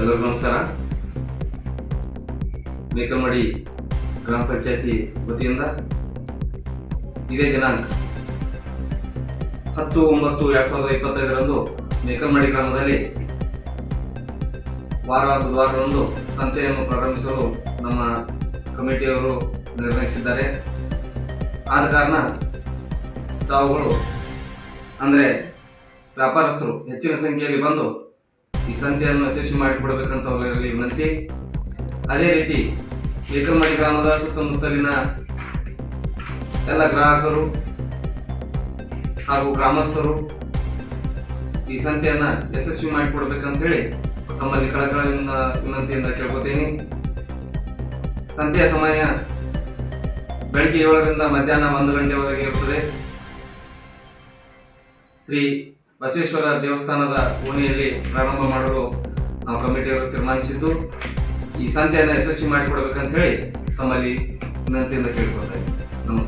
ಎಲ್ಲರಿಗೂ ನಮಸ್ಕಾರ ಮೇಕಲ್ಮಡಿ ಗ್ರಾಮ ಪಂಚಾಯತಿ ವತಿಯಿಂದ ಇದೇ ದಿನಾಂಕ ಹತ್ತು ಒಂಬತ್ತು ಎರಡು ಸಾವಿರದ ಇಪ್ಪತ್ತೈದರಂದು ಮೇಕಲ್ಮಡಿ ಗ್ರಾಮದಲ್ಲಿ ವಾರ ಬುಧವಾರದಂದು ಸಂತೆಯನ್ನು ಪ್ರಾರಂಭಿಸಲು ನಮ್ಮ ಕಮಿಟಿಯವರು ನಿರ್ಣಯಿಸಿದ್ದಾರೆ. ಆದ ಕಾರಣ ತಾವುಗಳು, ಅಂದರೆ ವ್ಯಾಪಾರಸ್ಥರು ಹೆಚ್ಚಿನ ಸಂಖ್ಯೆಯಲ್ಲಿ ಬಂದು ಈ ಸಂತೆಯನ್ನು ಯಶಸ್ವಿ ಮಾಡಿಕೊಡಬೇಕಂತ ಅವರಲ್ಲಿ ವಿನಂತಿ. ಅದೇ ರೀತಿ ಏಕಮಡಿ ಗ್ರಾಮದ ಸುತ್ತಮುತ್ತಲಿನ ಎಲ್ಲ ಗ್ರಾಹಕರು ಹಾಗೂ ಗ್ರಾಮಸ್ಥರು ಈ ಸಂತೆಯನ್ನ ಯಶಸ್ವಿ ಮಾಡಿಕೊಡ್ಬೇಕಂತ ಹೇಳಿ ತಮ್ಮಲ್ಲಿ ಕಳಕಳ ವಿನಂತಿಯಿಂದ ಕೇಳ್ಕೊತೀನಿ. ಸಂತೆಯ ಸಮಯ ಬೆಳಗ್ಗೆ ಏಳರಿಂದ ಮಧ್ಯಾಹ್ನ ಒಂದು ಗಂಟೆವರೆಗೆ ಇರುತ್ತದೆ ಶ್ರೀ ಬಸವೇಶ್ವರ ದೇವಸ್ಥಾನದ ಓಣಿಯಲ್ಲಿ ಪ್ರಾರಂಭ ಮಾಡಲು ನಾವು ಕಮಿಟಿಯವರು ತೀರ್ಮಾನಿಸಿದ್ದು, ಈ ಸಂತೆಯನ್ನು ಯಶಸ್ವಿ ಮಾಡಿಕೊಡ್ಬೇಕಂತ ಹೇಳಿ ತಮ್ಮಲ್ಲಿ ವಿನಂತಿಯಿಂದ ಕೇಳ್ಕೊಳ್ತೇವೆ ನಮಸ್ಕಾರ.